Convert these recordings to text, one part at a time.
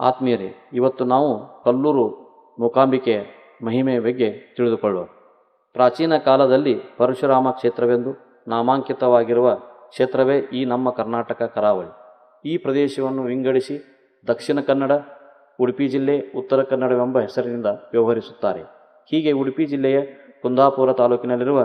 ಆತ್ಮೀಯರೇ, ಇವತ್ತು ನಾವು ಕಲ್ಲೂರು ಮೂಕಾಂಬಿಕೆಯ ಮಹಿಮೆಯ ಬಗ್ಗೆ ತಿಳಿದುಕೊಳ್ಳುವ ಪ್ರಾಚೀನ ಕಾಲದಲ್ಲಿ ಪರಶುರಾಮ ಕ್ಷೇತ್ರವೆಂದು ನಾಮಾಂಕಿತವಾಗಿರುವ ಕ್ಷೇತ್ರವೇ ಈ ನಮ್ಮ ಕರ್ನಾಟಕ ಕರಾವಳಿ. ಈ ಪ್ರದೇಶವನ್ನು ವಿಂಗಡಿಸಿ ದಕ್ಷಿಣ ಕನ್ನಡ, ಉಡುಪಿ ಜಿಲ್ಲೆ, ಉತ್ತರ ಕನ್ನಡವೆಂಬ ಹೆಸರಿನಿಂದ ವ್ಯವಹರಿಸುತ್ತಾರೆ. ಹೀಗೆ ಉಡುಪಿ ಜಿಲ್ಲೆಯ ಕುಂದಾಪುರ ತಾಲೂಕಿನಲ್ಲಿರುವ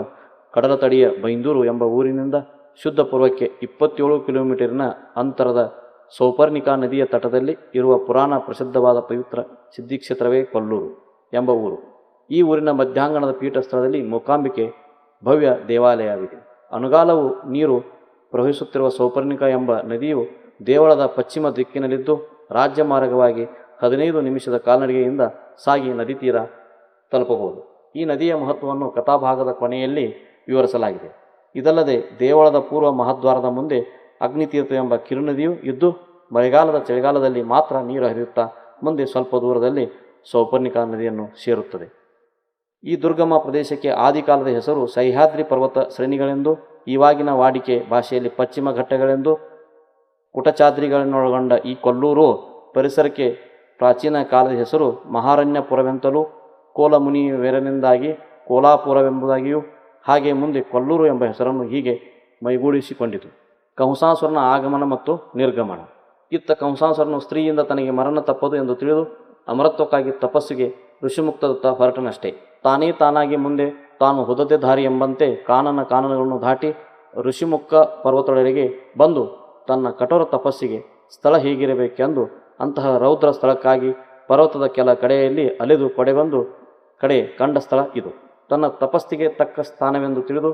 ಕಡಲತಡಿಯ ಬೈಂದೂರು ಎಂಬ ಊರಿನಿಂದ ಶುದ್ಧ ಪೂರ್ವಕ್ಕೆ ಇಪ್ಪತ್ತೇಳು ಕಿಲೋಮೀಟರಿನ ಅಂತರದ ಸೌಪರ್ಣಿಕಾ ನದಿಯ ತಟದಲ್ಲಿ ಇರುವ ಪುರಾಣ ಪ್ರಸಿದ್ಧವಾದ ಪವಿತ್ರ ಸಿದ್ಧಿಕ್ಷೇತ್ರವೇ ಕೊಲ್ಲೂರು ಎಂಬ ಊರು. ಈ ಊರಿನ ಮಧ್ಯಾಂಗಣದ ಪೀಠ ಸ್ಥಳದಲ್ಲಿ ಮೂಕಾಂಬಿಕೆ ಭವ್ಯ ದೇವಾಲಯವಿದೆ. ಅನುಗಾಲವು ನೀರು ಪ್ರವಹಿಸುತ್ತಿರುವ ಸೌಪರ್ಣಿಕ ಎಂಬ ನದಿಯು ದೇವಳದ ಪಶ್ಚಿಮ ದಿಕ್ಕಿನಲ್ಲಿದ್ದು ರಾಜ್ಯ ಮಾರ್ಗವಾಗಿ ಹದಿನೈದು ನಿಮಿಷದ ಕಾಲ್ನಡಿಗೆಯಿಂದ ಸಾಗಿ ನದಿ ತೀರ ತಲುಪಬಹುದು. ಈ ನದಿಯ ಮಹತ್ವವನ್ನು ಕಥಾಭಾಗದ ಕೊನೆಯಲ್ಲಿ ವಿವರಿಸಲಾಗಿದೆ. ಇದಲ್ಲದೆ ದೇವಳದ ಪೂರ್ವ ಮಹಾದ್ವಾರದ ಮುಂದೆ ಅಗ್ನಿತೀರ್ಥ ಎಂಬ ಕಿರುನದಿಯು ಇದ್ದು ಮಳೆಗಾಲದ ಚಳಿಗಾಲದಲ್ಲಿ ಮಾತ್ರ ನೀರು ಹರಿಯುತ್ತಾ ಮುಂದೆ ಸ್ವಲ್ಪ ದೂರದಲ್ಲಿ ಸೌಪರ್ಣಿಕಾ ನದಿಯನ್ನು ಸೇರುತ್ತದೆ. ಈ ದುರ್ಗಮ ಪ್ರದೇಶಕ್ಕೆ ಆದಿಕಾಲದ ಹೆಸರು ಸಹ್ಯಾದ್ರಿ ಪರ್ವತ ಶ್ರೇಣಿಗಳೆಂದು, ಇವಾಗಿನ ವಾಡಿಕೆ ಭಾಷೆಯಲ್ಲಿ ಪಶ್ಚಿಮ ಘಟ್ಟಗಳೆಂದು, ಕುಟಚಾದ್ರಿಗಳನ್ನೊಳಗೊಂಡ ಈ ಕೊಲ್ಲೂರು ಪರಿಸರಕ್ಕೆ ಪ್ರಾಚೀನ ಕಾಲದ ಹೆಸರು ಮಹಾರಣ್ಯಪುರವೆಂತಲೂ, ಕೋಲಮುನಿವೆರನಿಂದಾಗಿ ಕೋಲಾಪುರವೆಂಬುದಾಗಿಯೂ, ಹಾಗೆ ಮುಂದೆ ಕೊಲ್ಲೂರು ಎಂಬ ಹೆಸರನ್ನು ಹೀಗೆ ಮೈಗೂಡಿಸಿಕೊಂಡಿತು. ಕಂಸಾಸುರನ ಆಗಮನ ಮತ್ತು ನಿರ್ಗಮನ. ಇತ್ತ ಕಂಸಾಸರನ್ನು ಸ್ತ್ರೀಯಿಂದ ತನಗೆ ಮರಣ ತಪ್ಪದು ಎಂದು ತಿಳಿದು ಅಮರತ್ವಕ್ಕಾಗಿ ತಪಸ್ಸಿಗೆ ಋಷಿಮುಕ್ತದತ್ತ ಹೊರಟನಷ್ಟೇ. ತಾನೇ ತಾನಾಗಿ ಮುಂದೆ ತಾನು ಹುದತೆ ದಾರಿ ಎಂಬಂತೆ ಕಾನನ ಕಾನನಗಳನ್ನು ದಾಟಿ ಋಷಿಮುಖ ಪರ್ವತದೊಳಗೆ ಬಂದು ತನ್ನ ಕಠೋರ ತಪಸ್ಸಿಗೆ ಸ್ಥಳ ಹೀಗಿರಬೇಕೆಂದು ಅಂತಹ ರೌದ್ರ ಸ್ಥಳಕ್ಕಾಗಿ ಪರ್ವತದ ಕೆಲ ಕಡೆಯಲ್ಲಿ ಅಲೆದು ಕೊಡೆಬಂದು ಕಡೆ ಕಂಡ ಸ್ಥಳ ಇದು. ತನ್ನ ತಪಸ್ಸಿಗೆ ತಕ್ಕ ಸ್ಥಾನವೆಂದು ತಿಳಿದು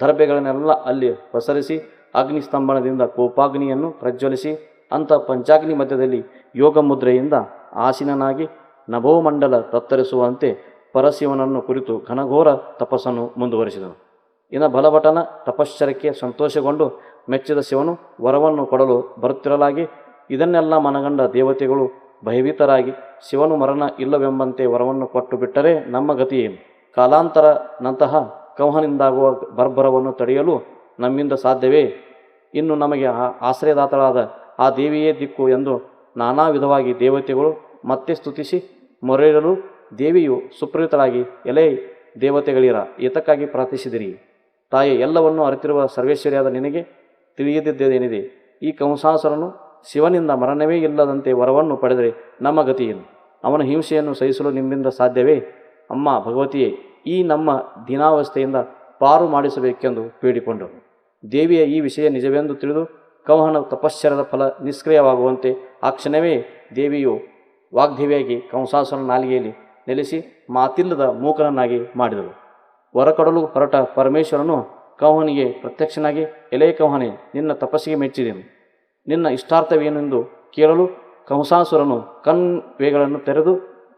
ದರ್ಬೆಗಳನ್ನೆಲ್ಲ ಅಲ್ಲಿ ಪಸರಿಸಿ ಅಗ್ನಿಸ್ತಂಭನದಿಂದ ಕೋಪಾಗ್ನಿಯನ್ನು ಪ್ರಜ್ವಲಿಸಿ ಅಂಥ ಪಂಚಾಗ್ನಿ ಮಧ್ಯದಲ್ಲಿ ಯೋಗ ಮುದ್ರೆಯಿಂದ ಆಸೀನನಾಗಿ ನಭೋಮಂಡಲ ತತ್ತರಿಸುವಂತೆ ಪರಶಿವನನ್ನು ಕುರಿತು ಘನಘೋರ ತಪಸ್ಸನ್ನು ಮುಂದುವರಿಸಿದನು. ಇನ್ನು ಬಲಭಟನ ತಪಶ್ಚರಕ್ಕೆ ಸಂತೋಷಗೊಂಡು ಮೆಚ್ಚಿದ ಶಿವನು ವರವನ್ನು ಕೊಡಲು ಬರುತ್ತಿರಲಾಗಿ ಇದನ್ನೆಲ್ಲ ಮನಗಂಡ ದೇವತೆಗಳು ಭಯಭೀತರಾಗಿ ಶಿವನು ಮರಣ ಇಲ್ಲವೆಂಬಂತೆ ವರವನ್ನು ಕೊಟ್ಟು ಬಿಟ್ಟರೆ ನಮ್ಮ ಗತಿ ಏನು? ಕಾಲಾಂತರ ನಂತಹ ಕೌಹನಿಂದಾಗುವ ಬರ್ಬರವನ್ನು ತಡೆಯಲು ನಮ್ಮಿಂದ ಸಾಧ್ಯವೇ? ಇನ್ನು ನಮಗೆ ಆಶ್ರಯದಾತರಾದ ಆ ದೇವಿಯೇ ದಿಕ್ಕು ಎಂದು ನಾನಾ ವಿಧವಾಗಿ ದೇವತೆಗಳು ಮತ್ತೆ ಸ್ತುತಿಸಿ ಮೊರೆಯಿಡಲು ದೇವಿಯು ಸುಪ್ರೀತಳಾಗಿ ಎಲೆ ದೇವತೆಗಳಿರ ಏತಕ್ಕಾಗಿ ಪ್ರಾರ್ಥಿಸಿದಿರಿ. ತಾಯಿ, ಎಲ್ಲವನ್ನು ಅರಿತಿರುವ ಸರ್ವೇಶ್ವರಿಯಾದ ನಿನಗೆ ತಿಳಿಯದಿದ್ದೇನಿದೆ ಈ ಕಂಸಾಸುರನು ಶಿವನಿಂದ ಮರಣವೇ ಇಲ್ಲದಂತೆ ವರವನ್ನು ಪಡೆದರೆ ನಮ್ಮ ಗತಿಯೇನು ಅವನ ಹಿಂಸೆಯನ್ನು ಸಹಿಸಲು ನಿಮ್ಮಿಂದ ಸಾಧ್ಯವೇ? ಅಮ್ಮ, ಭಗವತಿಯೇ, ಈ ನಮ್ಮ ದಿನಾವಸ್ಥೆಯಿಂದ ಪಾರು ಮಾಡಿಸಬೇಕೆಂದು ಬೇಡಿಕೊಂಡರು ದೇವಿಯ ಈ ವಿಷಯ ನಿಜವೆಂದು ತಿಳಿದು ಕೌಹನ ತಪಶ್ಚರದ ಫಲ ನಿಷ್ಕ್ರಿಯವಾಗುವಂತೆ ಆ ಕ್ಷಣವೇ ದೇವಿಯು ವಾಗ್ದೇವಿಯಾಗಿ ಕಂಸಾಸುರನ ನಾಲಿಗೆಯಲ್ಲಿ ನೆಲೆಸಿ ಮಾತಿಲ್ಲದ ಮೂಕನನ್ನಾಗಿ ಮಾಡಿದಳು. ಹೊರಕೊಡಲು ಹೊರಟ ಪರಮೇಶ್ವರನು ಕೌಹನಿಗೆ ಪ್ರತ್ಯಕ್ಷನಾಗಿ, ಎಲೆ ಕೌಹನೆ ನಿನ್ನ ತಪಸ್ಸಿಗೆ ಮೆಚ್ಚಿದೆನು. ನಿನ್ನ ಇಷ್ಟಾರ್ಥವೇನೆಂದು ಕೇಳಲು ಕಂಸಾಸುರನು ಕಣ್ವೇಗಳನ್ನು ತೆರೆದು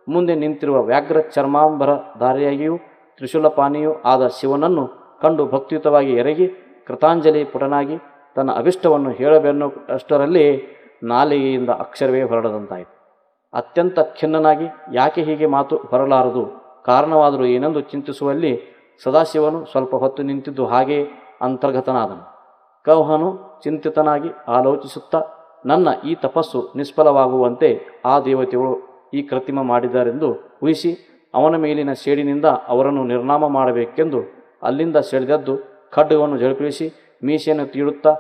ಮುಂದೆ ನಿಂತಿರುವ ವ್ಯಾಘ್ರ ಚರ್ಮಾಂಬರ ಧಾರಿಯಾಗಿಯೂ ತ್ರಿಶೂಲಪಾನಿಯೂ ಆದ ಶಿವನನ್ನು ಕಂಡು ಭಕ್ತಿಯುತವಾಗಿ ಎರಗಿ ಕೃತಾಂಜಲಿ ಪುಟನಾಗಿ ತನ್ನ ಅಭಿಷ್ಟವನ್ನು ಹೇಳಬೆನ್ನು ಅಷ್ಟರಲ್ಲಿ ನಾಲಿಗೆಯಿಂದ ಅಕ್ಷರವೇ ಹೊರಡದಂತಾಯಿತು. ಅತ್ಯಂತ ಖಿನ್ನನಾಗಿ ಯಾಕೆ ಹೀಗೆ ಮಾತು ಹೊರಲಾರದು? ಕಾರಣವಾದರೂ ಏನೆಂದು ಚಿಂತಿಸುವಲ್ಲಿ ಸದಾಶಿವನು ಸ್ವಲ್ಪ ಹೊತ್ತು ನಿಂತಿದ್ದು ಹಾಗೇ ಅಂತರ್ಗತನಾದನು. ಕೌಹನು ಚಿಂತಿತನಾಗಿ ಆಲೋಚಿಸುತ್ತಾ, ನನ್ನ ಈ ತಪಸ್ಸು ನಿಷ್ಫಲವಾಗುವಂತೆ ಆ ದೇವತೆಗಳು ಈ ಕೃತಿಮ ಮಾಡಿದ್ದಾರೆಂದು ಊಹಿಸಿ, ಅವನ ಮೇಲಿನ ಸೇಡಿನಿಂದ ಅವರನ್ನು ನಿರ್ನಾಮ ಮಾಡಬೇಕೆಂದು ಅಲ್ಲಿಂದ ಸೆಳೆದದ್ದು ಖಡ್ಗವನ್ನು ಜಳಪಿಸಿ ಮೀಸೆಯನ್ನು ತೀಡುತ್ತಾ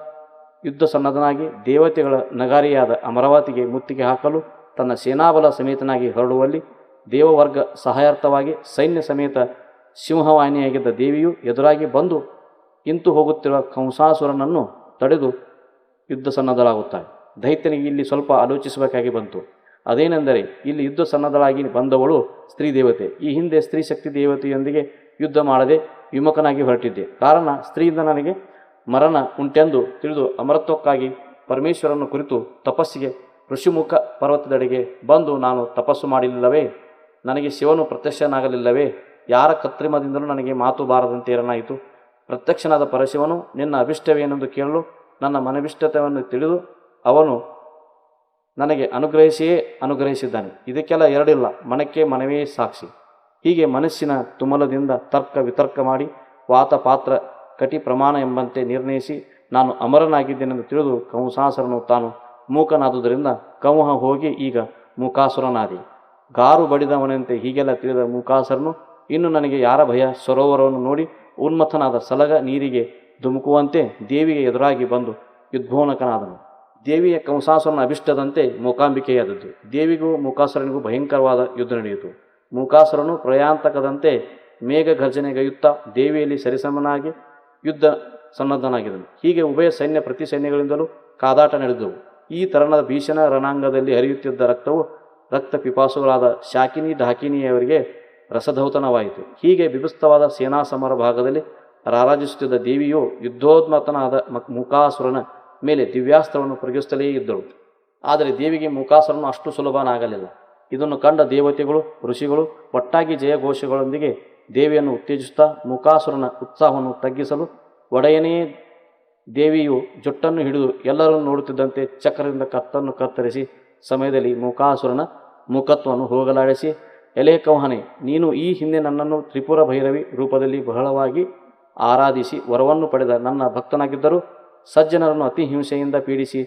ಯುದ್ಧ ಸನ್ನದ್ಧನಾಗಿ ದೇವತೆಗಳ ನಗಾರಿಯಾದ ಅಮರಾವತಿಗೆ ಮುತ್ತಿಗೆ ಹಾಕಲು ತನ್ನ ಸೇನಾಬಲ ಸಮೇತನಾಗಿ ಹೊರಡುವಲ್ಲಿ ದೇವವರ್ಗ ಸಹಾಯಾರ್ಥವಾಗಿ ಸೈನ್ಯ ಸಮೇತ ಸಿಂಹವಾಹಿನಿಯಾಗಿದ್ದ ದೇವಿಯು ಎದುರಾಗಿ ಬಂದು ಇಂತು ಹೋಗುತ್ತಿರುವ ಕಂಸಾಸುರನನ್ನು ತಡೆದು ಯುದ್ಧ ಸನ್ನದ್ಧಳಾಗುತ್ತಾಳೆ. ದೈತ್ಯನಿಗೆ ಇಲ್ಲಿ ಸ್ವಲ್ಪ ಆಲೋಚಿಸಬೇಕಾಗಿ ಬಂತು. ಅದೇನೆಂದರೆ, ಇಲ್ಲಿ ಯುದ್ಧ ಸನ್ನದ್ಧಳಾಗಿ ಬಂದವಳು ಸ್ತ್ರೀ ದೇವತೆ. ಈ ಹಿಂದೆ ಸ್ತ್ರೀ ಶಕ್ತಿ ದೇವತೆಯೊಂದಿಗೆ ಯುದ್ಧ ಮಾಡದೆ ವಿಮುಖನಾಗಿ ಹೊರಟಿದ್ದೆ. ಕಾರಣ, ಸ್ತ್ರೀಯಿಂದ ನನಗೆ ಮರಣ ಉಂಟೆಂದು ತಿಳಿದು ಅಮರತ್ವಕ್ಕಾಗಿ ಪರಮೇಶ್ವರನ ಕುರಿತು ತಪಸ್ಸಿಗೆ ಋಷಿಮುಖ ಪರ್ವತದೆಡೆಗೆ ಬಂದು ನಾನು ತಪಸ್ಸು ಮಾಡಲಿಲ್ಲವೇ ನನಗೆ ಶಿವನು ಪ್ರತ್ಯಕ್ಷನಾಗಲಿಲ್ಲವೇ? ಯಾರ ಕತ್ರಿಮದಿಂದಲೂ ನನಗೆ ಮಾತು ಬಾರದಂತೆ ಇರನಾಯಿತು ಪ್ರತ್ಯಕ್ಷನಾದ ಪರಶಿವನು, ನಿನ್ನ ಅಭಿಷ್ಟವೇನೆಂದು ಕೇಳಲು ನನ್ನ ಮನವಿಷ್ಟತೆಯನ್ನು ತಿಳಿದು ಅವನು ನನಗೆ ಅನುಗ್ರಹಿಸಿಯೇ ಅನುಗ್ರಹಿಸಿದ್ದಾನೆ. ಇದಕ್ಕೆಲ್ಲ ಎರಡಿಲ್ಲ, ಮನಕ್ಕೆ ಮನವೇ ಸಾಕ್ಷಿ. ಹೀಗೆ ಮನಸ್ಸಿನ ತುಮಲದಿಂದ ತರ್ಕ ವಿತರ್ಕ ಮಾಡಿ ವಾತ ಪಾತ್ರ ಕಟಿ ಪ್ರಮಾಣ ಎಂಬಂತೆ ನಿರ್ಣಯಿಸಿ ನಾನು ಅಮರನಾಗಿದ್ದೇನೆಂದು ತಿಳಿದು ಕಂಸಾಸುರನು ತಾನು ಮೂಕನಾದುದರಿಂದ ಕಂಹ ಹೋಗಿ ಈಗ ಮೂಕಾಸುರನಾದಿ. ಗಾರು ಬಡಿದವನಂತೆ ಹೀಗೆಲ್ಲ ತಿಳಿದ ಮೂಕಾಸುರನು, ಇನ್ನು ನನಗೆ ಯಾರ ಭಯ? ಸರೋವರವನ್ನು ನೋಡಿ ಉನ್ಮಥನಾದ ಸಲಗ ನೀರಿಗೆ ಧುಮುಕುವಂತೆ ದೇವಿಗೆ ಎದುರಾಗಿ ಬಂದು ಯುದ್ಧೋನಕನಾದನು ದೇವಿಯ ಕಂಸಾಸುರನ ಅಭಿಷ್ಟದಂತೆ ಮೂಕಾಂಬಿಕೆಯಾದದ್ದು. ದೇವಿಗೂ ಮೂಕಾಸುರನಿಗೂ ಭಯಂಕರವಾದ ಯುದ್ಧ ನಡೆಯಿತು. ಮೂಕಾಸುರನು ಪ್ರಯಾಂತಕದಂತೆ ಮೇಘ ಗರ್ಜನೆಗೈಯುತ್ತಾ ದೇವಿಯಲ್ಲಿ ಸರಿಸಮನಾಗಿ ಯುದ್ಧ ಸನ್ನದ್ಧನಾಗಿದ್ದನು. ಹೀಗೆ ಉಭಯ ಸೈನ್ಯ ಪ್ರತಿ ಸೈನ್ಯಗಳಿಂದಲೂ ಕಾದಾಟ ನಡೆದವು. ಈ ತರಣದ ಭೀಷಣ ರಣಾಂಗದಲ್ಲಿ ಹರಿಯುತ್ತಿದ್ದ ರಕ್ತವು ರಕ್ತ ಪಿಪಾಸುಗಳಾದ ಶಾಕಿನಿ ಢಾಕಿನಿಯವರಿಗೆ ರಸಧೌತನವಾಯಿತು ಹೀಗೆ ಬಿಭಸ್ತವಾದ ಸೇನಾ ಸಮರ ಭಾಗದಲ್ಲಿ ರಾರಾಜಿಸುತ್ತಿದ್ದ ದೇವಿಯು ಯುದ್ಧೋದ್ಮತನಾದ ಮುಖಾಸುರನ ಮೂಕಾಸುರನ ಮೇಲೆ ದಿವ್ಯಾಸ್ತ್ರವನ್ನು ಪ್ರಯೋಗಿಸುತ್ತಲೇ ಇದ್ದಳು. ಆದರೆ ದೇವಿಗೆ ಮೂಕಾಸುರನು ಅಷ್ಟು ಸುಲಭನಾಗಲಿಲ್ಲ. ಇದನ್ನು ಕಂಡ ದೇವತೆಗಳು, ಋಷಿಗಳು, ಒಟ್ಟಾಗಿ ಜಯಘೋಷಗಳೊಂದಿಗೆ ದೇವಿಯನ್ನು ಉತ್ತೇಜಿಸುತ್ತಾ ಮುಖಾಸುರನ ಉತ್ಸಾಹವನ್ನು ತಗ್ಗಿಸಲು ಒಡೆಯನೇ ದೇವಿಯು ಜೊಟ್ಟನ್ನು ಹಿಡಿದು ಎಲ್ಲರನ್ನು ನೋಡುತ್ತಿದ್ದಂತೆ ಚಕ್ರದಿಂದ ಕತ್ತನ್ನು ಕತ್ತರಿಸಿ ಸಮಯದಲ್ಲಿ ಮುಖಾಸುರನ ಮುಖತ್ವವನ್ನು ಹೋಗಲಾಡಿಸಿ, ಎಲೆ ಕೌಹನೆ ನೀನು ಈ ಹಿಂದೆ ನನ್ನನ್ನು ತ್ರಿಪುರ ಭೈರವಿ ರೂಪದಲ್ಲಿ ಬಹಳವಾಗಿ ಆರಾಧಿಸಿ ವರವನ್ನು ಪಡೆದ ನನ್ನ ಭಕ್ತನಾಗಿದ್ದರೂ ಸಜ್ಜನರನ್ನು ಅತಿ ಹಿಂಸೆಯಿಂದ ಪೀಡಿಸಿ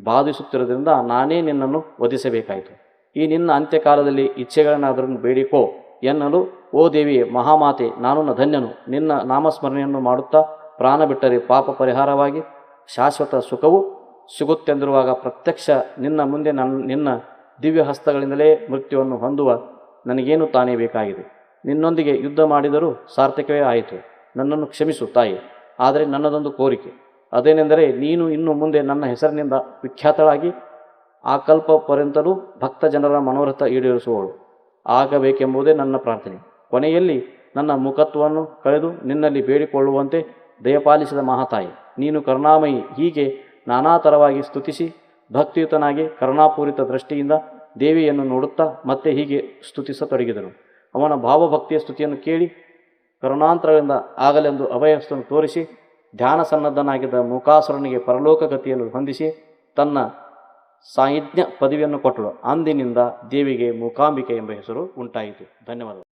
ಬಾಧಿಸುತ್ತಿರುವುದರಿಂದ ನಾನೇ ನಿನ್ನನ್ನು ವಧಿಸಬೇಕಾಯಿತು. ಈ ನಿನ್ನ ಅಂತ್ಯಕಾಲದಲ್ಲಿ ಇಚ್ಛೆಗಳನ್ನಾದರೂ ಬೇಡಿಕೋ ಎನ್ನಲು ಓ ದೇವಿಯೇ ಮಹಾಮಾತೆ, ನಾನು ಧನ್ಯನು. ನಿನ್ನ ನಾಮಸ್ಮರಣೆಯನ್ನು ಮಾಡುತ್ತಾ ಪ್ರಾಣ ಬಿಟ್ಟರೆ ಪಾಪ ಪರಿಹಾರವಾಗಿ ಶಾಶ್ವತ ಸುಖವು ಸಿಗುತ್ತೆಂದಿರುವಾಗ ಪ್ರತ್ಯಕ್ಷ ನಿನ್ನ ಮುಂದೆ ನನ್ನ ನಿನ್ನ ದಿವ್ಯ ಹಸ್ತಗಳಿಂದಲೇ ಮೃತ್ಯುವನ್ನು ಹೊಂದುವ ನನಗೇನು ತಾನೇ ಬೇಕಾಗಿದೆ? ನಿನ್ನೊಂದಿಗೆ ಯುದ್ಧ ಮಾಡಿದರೂ ಸಾರ್ಥಕವೇ ಆಯಿತು. ನನ್ನನ್ನು ಕ್ಷಮಿಸು ತಾಯಿ. ಆದರೆ ನನ್ನದೊಂದು ಕೋರಿಕೆ. ಅದೇನೆಂದರೆ ನೀನು ಇನ್ನು ಮುಂದೆ ನನ್ನ ಹೆಸರಿನಿಂದ ವಿಖ್ಯಾತಳಾಗಿ ಆ ಕಲ್ಪ ಪರ್ಯಂತಲೂ ಭಕ್ತ ಜನರ ಮನೋರಥ ಈಡೇರಿಸುವವಳು ಆಗಬೇಕೆಂಬುದೇ ನನ್ನ ಪ್ರಾರ್ಥನೆ. ಕೊನೆಯಲ್ಲಿ ನನ್ನ ಮುಖತ್ವವನ್ನು ಕಳೆದು ನಿನ್ನಲ್ಲಿ ಬೇಡಿಕೊಳ್ಳುವಂತೆ ದಯಪಾಲಿಸಿದ ಮಹಾತಾಯಿ, ನೀನು ಕರುಣಾಮಯಿ, ಹೀಗೆ ನಾನಾ ಸ್ತುತಿಸಿ ಭಕ್ತಿಯುತನಾಗಿ ಕರುಣಾಪೂರಿತ ದೃಷ್ಟಿಯಿಂದ ದೇವಿಯನ್ನು ನೋಡುತ್ತಾ ಮತ್ತೆ ಹೀಗೆ ಸ್ತುತಿಸತೊಡಗಿದರು ಅವನ ಭಾವಭಕ್ತಿಯ ಸ್ತುತಿಯನ್ನು ಕೇಳಿ ಕರುಣಾಂತರಗಳಿಂದ ಆಗಲೆಂದು ಅಭಯಸ್ತನ್ನು ತೋರಿಸಿ ಧ್ಯಾನ ಸನ್ನದ್ಧನಾಗಿದ್ದ ಮೂಕಾಸುರನಿಗೆ ಪರಲೋಕ ಗತಿಯನ್ನು ಹೊಂದಿಸಿ ತನ್ನ ಸಾಹಿತ್ಯ ಪದವಿಯನ್ನು ಕೊಟ್ಟಳು. ಅಂದಿನಿಂದ ದೇವಿಗೆ ಮೂಕಾಂಬಿಕೆ ಎಂಬ ಹೆಸರು ಉಂಟಾಯಿತು. ಧನ್ಯವಾದಗಳು.